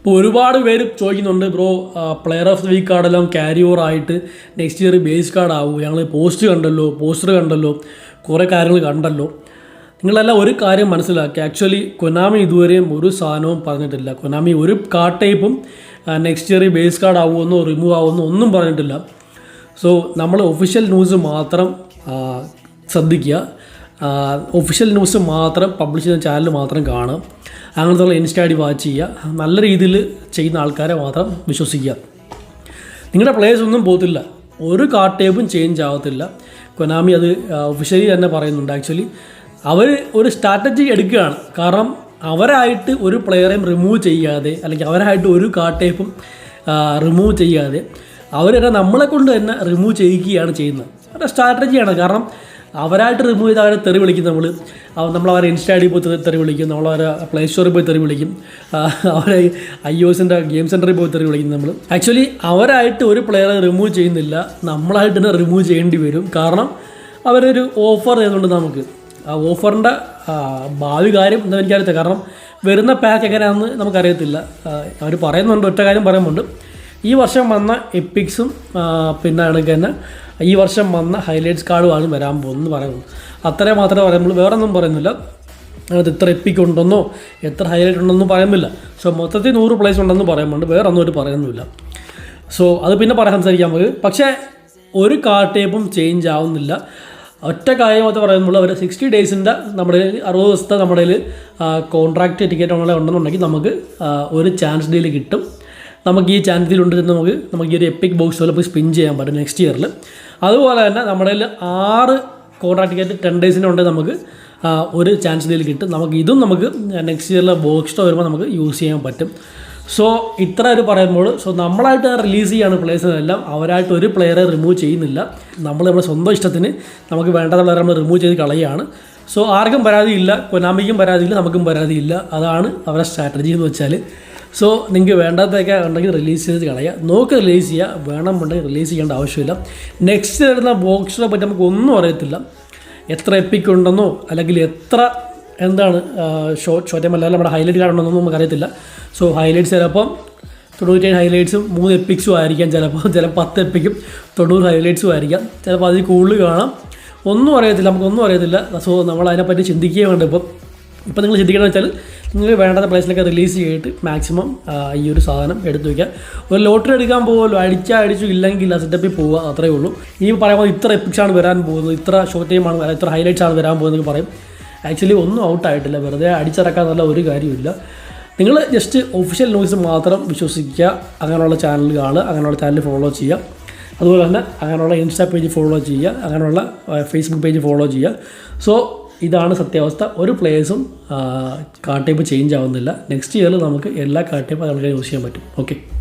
ഇപ്പോൾ ഒരുപാട് പേര് ചോദിക്കുന്നുണ്ട് bro player of the week കാർഡെല്ലാം carry over ആയിട്ട് നെക്സ്റ്റ് ഇയർ ബേസ് കാർഡ് ആവും. ഞങ്ങൾ പോസ്റ്റ് കണ്ടല്ലോ പോസ്റ്റർ കണ്ടല്ലോ കുറേ കാര്യങ്ങൾ കണ്ടല്ലോ. നിങ്ങളെല്ലാം ഒരു കാര്യം മനസ്സിലാക്കി. ആക്ച്വലി കൊനാമി ഇതുവരെയും ഒരു സാധനവും പറഞ്ഞിട്ടില്ല. കൊനാമി ഒരു കാർഡ് ടൈപ്പും നെക്സ്റ്റ് ഇയർ ബേസ് കാർഡ് ആവുമെന്നോ റിമൂവ് ആവുമെന്നോ ഒന്നും പറഞ്ഞിട്ടില്ല. സോ നമ്മൾ ഒഫീഷ്യൽ ന്യൂസ് മാത്രം ശ്രദ്ധിക്കുക. ഒഫീഷ്യൽ ന്യൂസ് മാത്രം പബ്ലിഷ് ചെയ്യുന്ന ചാനൽ മാത്രം കാണുക. അങ്ങനത്തെ ഉള്ള ഇൻസ്റ്റാ ഐ വാച്ച് ചെയ്യുക. നല്ല രീതിയിൽ ചെയ്യുന്ന ആൾക്കാരെ മാത്രം വിശ്വസിക്കുക. നിങ്ങളുടെ പ്ലേയേഴ്സ് ഒന്നും പോകത്തില്ല. ഒരു കാർഡ് ടേപ്പും ചേഞ്ച് ആവത്തില്ല കൊനാമി അത് ഒഫീഷ്യലി തന്നെ പറയുന്നുണ്ട്. ആക്ച്വലി അവർ ഒരു സ്ട്രാറ്റജി എടുക്കുകയാണ്. കാരണം അവരായിട്ട് ഒരു പ്ലെയറെയും റിമൂവ് ചെയ്യാതെ അല്ലെങ്കിൽ അവരായിട്ട് ഒരു കാർഡ് ടേപ്പും റിമൂവ് ചെയ്യാതെ അവരെ നമ്മളെ കൊണ്ട് തന്നെ റിമൂവ് ചെയ്യിക്കുകയാണ് ചെയ്യുന്നത്. അവരുടെ സ്ട്രാറ്റജിയാണ് കാരണം അവരായിട്ട് റിമൂവ് ചെയ്ത് അവരെ തെറി വിളിക്കും നമ്മൾ നമ്മൾ അവരെ ഇൻസ്റ്റാ ഐ പോയി തെറി- തെറി വിളിക്കും. നമ്മൾ അവരെ പ്ലേ സ്റ്റോറിൽ പോയി തെറി വിളിക്കും. അവരെ ഐ ഒ എസിന്റെ ഗെയിം സെന്ററിൽ പോയി തെറി വിളിക്കും നമ്മൾ ആക്ച്വലി അവരായിട്ട് ഒരു പ്ലെയറെ റിമൂവ് ചെയ്യുന്നില്ല. നമ്മളായിട്ട് തന്നെ റിമൂവ് ചെയ്യേണ്ടി വരും. കാരണം അവരൊരു ഓഫർ ചെയ്യുന്നുണ്ട് നമുക്ക്. ആ ഓഫറിന്റെ ഭാവി കാര്യം എന്താ എനിക്കറിയത്തില്ല. കാരണം വരുന്ന പാക്ക് എങ്ങനെയാണെന്ന് നമുക്കറിയത്തില്ല. അവർ പറയുന്നുണ്ട് ഒറ്റ കാര്യം പറയുന്നുണ്ട്. ഈ വർഷം വന്ന എപ്പിക്സും പിന്നെ കണക്ക് തന്നെ ഈ വർഷം വന്ന ഹൈലൈറ്റ്സ് കാർഡുമാണ് വരാൻ പോകുന്നത് പറയുന്നത്. അത്രേ മാത്രമേ പറയുമ്പോൾ വേറെ ഒന്നും പറയുന്നില്ല. അത് എത്ര എപ്പിക് ഉണ്ടെന്നോ എത്ര ഹൈലൈറ്റ് ഉണ്ടെന്നോ പറയുന്നില്ല. സോ മൊത്തത്തിൽ നൂറ് പ്ലേസ് ഉണ്ടെന്ന് പറയുന്നുണ്ട്. വേറെ ഒന്നും ഒരു പറയുന്നില്ല സോ അത് പിന്നെ പറയാൻ സംസാരിക്കാൻ നമുക്ക് പക്ഷേ ഒരു കാർഡ് ടേപ്പും ചേഞ്ച് ആവുന്നില്ല. ഒറ്റ കാര്യം മാത്രം പറയുമ്പോൾ അവർ സിക്സ്റ്റി ഡേയ്സിന്റെ നമ്മുടെ അറുപത് ദിവസത്തെ നമ്മുടെ കോൺട്രാക്റ്റ് ടിക്കറ്റ് ഉള്ള ഉണ്ടെന്നുണ്ടെങ്കിൽ നമുക്ക് ഒരു ചാൻസ് ഡീൽ കിട്ടും. നമുക്ക് ഈ ചാൻസിലുണ്ട് നമുക്ക് നമുക്ക് ഈ ഒരു എപ്പിക് ബോക്സ് പോലെ പോയി സ്പിൻ ചെയ്യാൻ പറ്റും നെക്സ്റ്റ് ഇയറിൽ അതുപോലെ തന്നെ നമ്മുടെ കയ്യിൽ ആറ് കോൺട്രാക്ട് ടിക്കറ്റ് ടെൻ ഡേയ്സിനുണ്ടെങ്കിൽ നമുക്ക് ഒരു ചാൻസ് ഡീൽ കിട്ടും. നമുക്ക് ഇതും നമുക്ക് നെക്സ്റ്റ് ഇയറിലെ ബോക്സ് വരുമ്പോൾ നമുക്ക് യൂസ് ചെയ്യാൻ പറ്റും. സോ ഇത്ര ഒരു പറയുമ്പോൾ സോ നമ്മളായിട്ട് റിലീസ് ചെയ്യാണ് പ്ലേയേഴ്സിനെല്ലാം അവരായിട്ട് ഒരു പ്ലെയറെ റിമൂവ് ചെയ്യുന്നില്ല. നമ്മൾ നമ്മുടെ സ്വന്തം ഇഷ്ടത്തിന് നമുക്ക് വേണ്ടാത്ത പ്ലെയറെ നമ്മൾ റിമൂവ് ചെയ്ത് കളയുകയാണ് സോ ആർക്കും പരാതിയില്ല. കൊനാമിക്കും പരാതിയില്ല നമുക്കും പരാതിയില്ല. അതാണ് അവരുടെ സ്ട്രാറ്റജി എന്ന് വെച്ചാൽ സോ നിങ്ങൾക്ക് വേണ്ടാത്തൊക്കെ ഉണ്ടെങ്കിൽ റിലീസ് ചെയ്ത് കളയുക. നോക്ക് റിലീസ് ചെയ്യുക വേണമെന്നുണ്ടെങ്കിൽ റിലീസ് ചെയ്യേണ്ട ആവശ്യമില്ല. നെക്സ്റ്റ് വരുന്ന ബോക്സിനെ പറ്റി നമുക്ക് ഒന്നും അറിയത്തില്ല. എത്ര എപ്പിക് ഉണ്ടെന്നോ അല്ലെങ്കിൽ എത്ര എന്താണ് ഷോ അല്ലാതെ നമ്മുടെ ഹൈലൈറ്റ് കാർഡ് ഉണ്ടെന്നൊന്നും നമുക്കറിയത്തില്ല സോ ഹൈലൈറ്റ്സ് ചിലപ്പം തൊണ്ണൂറ്റേഴ് ഹൈലൈറ്റ്സും മൂന്ന് എപ്പിക്സും ആയിരിക്കാം. ചിലപ്പോൾ ചിലപ്പോൾ പത്ത് എപ്പിക്കും തൊണ്ണൂറ് ഹൈലൈറ്റ്സും ആയിരിക്കാം. ചിലപ്പോൾ അതിൽ കൂടുതൽ കാണാം. ഒന്നും അറിയത്തില്ല നമുക്കൊന്നും അറിയത്തില്ല. സോ നമ്മൾ അതിനെപ്പറ്റി ചിന്തിക്കുകയും വേണ്ട ഇപ്പം. ഇപ്പം നിങ്ങൾ ചിന്തിക്കണമെന്ന് വെച്ചാൽ നിങ്ങൾ വേണ്ടാത്ത പ്ലേസിലൊക്കെ റിലീസ് ചെയ്തിട്ട് മാക്സിമം ഈ ഒരു സാധനം എടുത്തു വയ്ക്കുക ഒരു ലോട്ടറി എടുക്കാൻ പോകുമല്ലോ അടിച്ചാൽ അടിച്ചു ഇല്ലെങ്കിൽ ഇല്ല സെറ്റപ്പിൽ പോവുക അത്രയേ ഉള്ളൂ. ഈ പറയുമ്പോൾ ഇത്ര എപ്പിക്സ് ആണ് വരാൻ പോകുന്നത് ഇത്ര ഷോർട്ട് ടൈം ആണ് ഇത്ര ഹൈലൈറ്റ്സ് ആണ് വരാൻ പോകുന്നത് പറയും. ആക്ച്വലി ഒന്നും ഔട്ടായിട്ടില്ല വെറുതെ അടിച്ചിറക്കാൻ നല്ല ഒരു കാര്യമില്ല നിങ്ങൾ ജസ്റ്റ് ഒഫീഷ്യൽ ന്യൂസ് മാത്രം വിശ്വസിക്കുക അങ്ങനെയുള്ള ചാനൽ കാണുക അങ്ങനെയുള്ള ചാനൽ ഫോളോ ചെയ്യുക. അതുപോലെ തന്നെ അങ്ങനെയുള്ള ഇൻസ്റ്റാ പേജ് ഫോളോ ചെയ്യുക അങ്ങനെയുള്ള ഫേസ്ബുക്ക് പേജ് ഫോളോ ചെയ്യുക. സോ ഇതാണ് സത്യാവസ്ഥ. ഒരു പ്ലേയേഴ്സും കാർഡ് ടൈപ്പ് ചേഞ്ച് ആവുന്നില്ല. നെക്സ്റ്റ് ഇയറിൽ നമുക്ക് എല്ലാ കാർഡ് ടൈപ്പ് നമുക്ക് യൂസ് ചെയ്യാൻ പറ്റും. ഓക്കെ